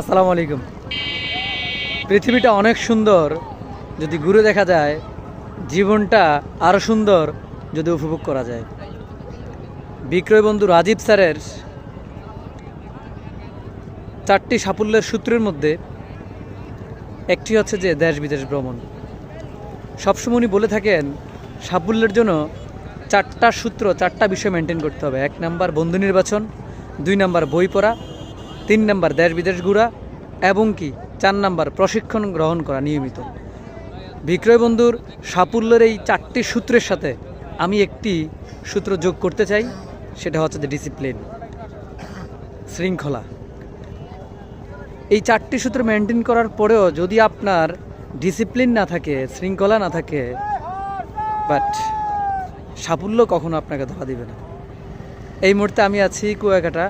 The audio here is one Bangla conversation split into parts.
আসসালামু আলাইকুম। পৃথিবীটা অনেক সুন্দর যদি ঘুরে দেখা যায়, জীবনটা আরও সুন্দর যদি উপভোগ করা যায়। বিক্রয় বন্ধু রাজীব স্যারের চারটি সাফল্যের সূত্রের মধ্যে একটি হচ্ছে যে দেশ বিদেশ ভ্রমণ। সবসময় উনি বলে থাকেন, সাফল্যের জন্য চারটা সূত্র, চারটা বিষয় মেনটেন করতে হবে। এক নাম্বার বন্ধু নির্বাচন, দুই নাম্বার বই পড়া তিন নাম্বার দেশ বিদেশ ঘোরা এবং কি চার নাম্বার প্রশিক্ষণ গ্রহণ করা নিয়মিত। বিক্রয় বন্ধুর সাফল্যের এই চারটি সূত্রের সাথে আমি একটি সূত্র যোগ করতে চাই, সেটা হচ্ছে যে ডিসিপ্লিন শৃঙ্খলা। এই চারটি সূত্র মেনটেন করার পরেও যদি আপনার ডিসিপ্লিন না থাকে, শৃঙ্খলা না থাকে বাট সাফল্য কখনো আপনাকে ধরা দিবে না। এই মুহূর্তে আমি আছি কুয়াকাটা,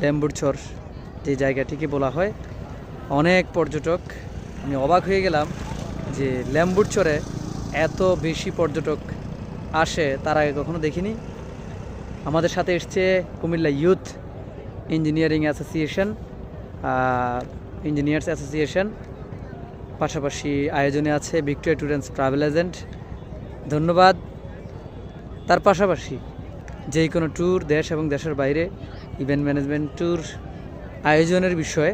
লেম্বুরচর। যে জায়গাটিকে বলা হয়। অনেক পর্যটক, আমি অবাক হয়ে গেলাম যে লেম্বুরচরে এত বেশি পর্যটক আসে, তার আগে কখনো দেখিনি। আমাদের সাথে এসছে Comilla youth engineering association engineers association. পাশাপাশি আয়োজনে আছে ভিক্টোরিয়া ট্যুরেন্স ট্রাভেল এজেন্ট। ধন্যবাদ। তার পাশাপাশি যে কোনো ট্যুর দেশ এবং দেশের বাইরে, ইভেন্ট ম্যানেজমেন্ট ট্যুর আয়োজনের বিষয়ে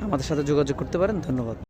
আমাদের সাথে যোগাযোগ করতে পারেন। ধন্যবাদ।